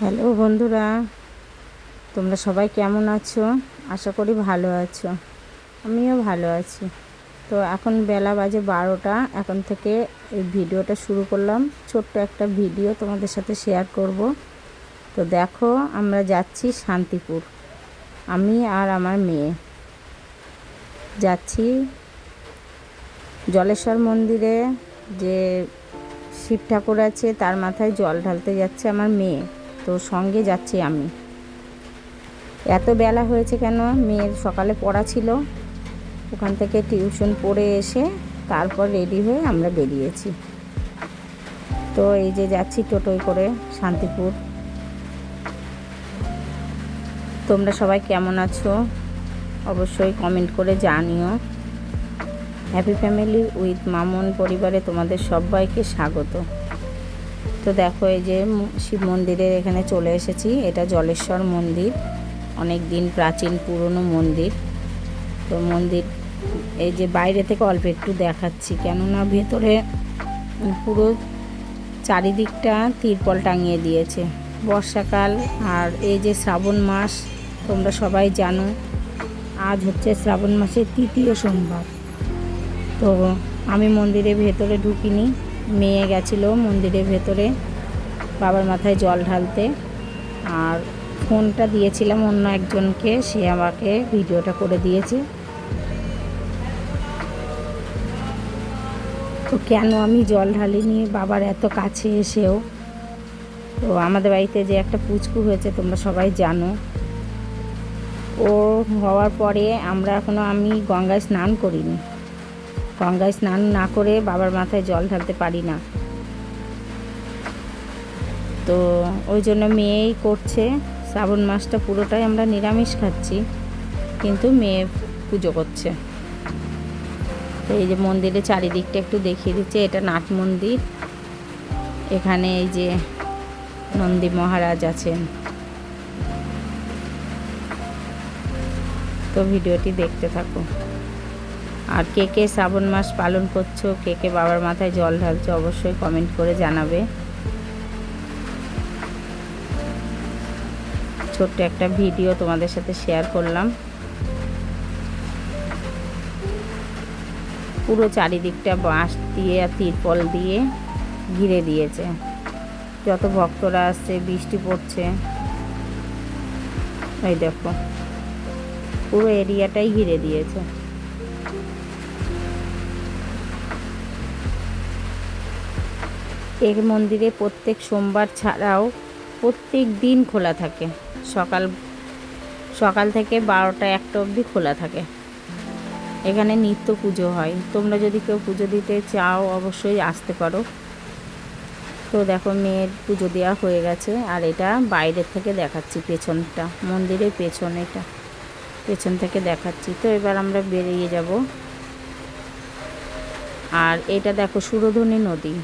Hello বন্ধুরা, তোমরা সবাই কেমন আছো? আশা করি ভালো আছো। আমিও ভালো আছি। তো এখন বেলা বাজে বারোটা, এখন থেকে এই ভিডিওটা শুরু করলাম। ছোট্ট একটা ভিডিও তোমাদের সাথে শেয়ার করব। তো দেখো, আমরা যাচ্ছি শান্তিপুর। আমি আর আমার মেয়ে। যাচ্ছি জলেশ্বর মন্দিরে, যে শিব ঠাকুর আছে, তার মাথায় জল ঢালতে যাচ্ছে আমার মেয়ে। তো সঙ্গে যাচ্ছি আমি। এত বেলা হয়েছে কেন? মেয়ের সকালে পড়া ছিল। ওখান থেকে টিউশন পড়ে এসে তারপর রেডি হয়ে আমরা বেরিয়েছি। তো এই যে যাচ্ছি টোটোয় করে শান্তিপুর। তোমরা সবাই কেমন আছো? অবশ্যই কমেন্ট করে জানিও। হ্যাপি ফ্যামিলি উইথ মামন পরিবারে তোমাদের সবাইকে স্বাগত। তো দেখো এই যে শিব মন্দিরের এখানে চলে এসেছি। এটা জলেশ্বর মন্দির, অনেক দিন প্রাচীন, পুরনো মন্দির। তো মন্দির, এই যে বাইরে থেকে অল্প একটু দেখাচ্ছি, কেননা ভেতরে পুরো চারিদিকটা তিরপল টাঙিয়ে দিয়েছে। বর্ষাকাল আর এই যে শ্রাবণ মাস, তোমরা সবাই জানো, আজ হচ্ছে শ্রাবণ মাসের তৃতীয় সোমবার। তো আমি মন্দিরের ভেতরে ঢুকিনি মেয়ে গেছিল মন্দিরের ভেতরে, বাবার মাথায় জল ঢালতে। আর ফোনটা দিয়েছিলাম অন্য একজনকে, সে আমাকে ভিডিওটা করে দিয়েছে। তো কেন আমি জল ঢালিনি? বাবার এত কাছে এসেও। তো আমাদের বাড়িতে যে একটা পুচকু হয়েছে, তোমরা সবাই জানো। ও হওয়ার পরে আমরা এখনও আমি গঙ্গায় স্নান করিনি। গঙ্গায় স্নান না করে বাবার মাথায় জল ঢালতে পারি না। তো ওই জন্য মেয়েই করছে। শ্রাবণ মাসটা পুরোটাই আমরা নিরামিষ খাচ্ছি, কিন্তু মেয়ে পুজো করছে। তো এই যে মন্দিরের চারিদিকটা একটু দেখিয়ে দিচ্ছে, এটা নাট মন্দির। এখানে এই যে নন্দী মহারাজ আছেন। তো ভিডিওটি দেখতে থাকো। আর কে কে শ্রাবণ মাস পালন করছ, কে কে বাবার মাথায় জল ঢালছো, অবশ্যই কমেন্ট করে জানাবে। ছোট্ট একটা ভিডিও তোমাদের সাথে শেয়ার করলাম। পুরো চারিদিকটা বাঁশ দিয়ে আর তিরপল দিয়ে ঘিরে দিয়েছে। যত ভক্তরা আসছে, বৃষ্টি পড়ছে। এই দেখো, পুরো এরিয়াটাই ঘিরে দিয়েছে। এর মন্দিরে প্রত্যেক সোমবার ছাড়াও প্রত্যেক দিন খোলা থাকে। সকাল সকাল থেকে বারোটা একটা অবধি খোলা থাকে। এখানে নিত্য পুজো হয়। তোমরা যদি কেউ পুজো দিতে চাও, অবশ্যই আসতে পারো। তো দেখো, মেয়ের পুজো দেওয়া হয়ে গেছে। আর এটা বাইরের থেকে দেখাচ্ছি পেছনটা। মন্দিরের পেছন এটা, পেছন থেকে দেখাচ্ছি। তো এবার আমরা বেরিয়ে যাব। আর এটা দেখো, সুরধনী নদী।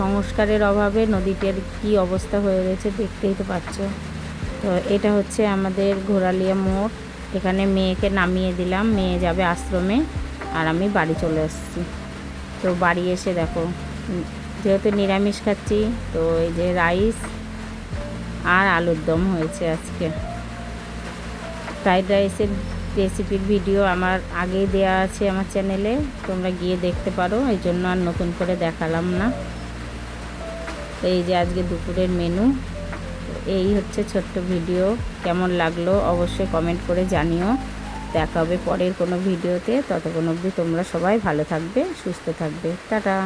সংস্কারের অভাবে নদীটির কি অবস্থা হয়ে রয়েছে দেখতেই তো পাচ্ছ। তো এটা হচ্ছে আমাদের ঘোরালিয়া মোড়। এখানে মেয়েকে নামিয়ে দিলাম। মেয়ে যাবে আশ্রমে আর আমি বাড়ি চলে এসেছি। তো বাড়ি এসে দেখো, যেহেতু নিরামিষ খাচ্ছি, তো এই যে রাইস আর আলুর দম হয়েছে আজকে। ফ্রাইড রাইসের রেসিপির ভিডিও আমার আগেই দেওয়া আছে আমার চ্যানেলে। তোমরা গিয়ে দেখতে পারো, এই জন্য আর নতুন করে দেখালাম না। তো এই যে আজকে দুপুরের মেনু এই হচ্ছে ছোট্ট ভিডিও কেমন লাগল অবশ্যই কমেন্ট করে জানিও। দেখা হবে পরের কোনো ভিডিওতে ততক্ষণ অবধি তোমরা সবাই ভালো থাকবে, সুস্থ থাকবে। টাটা!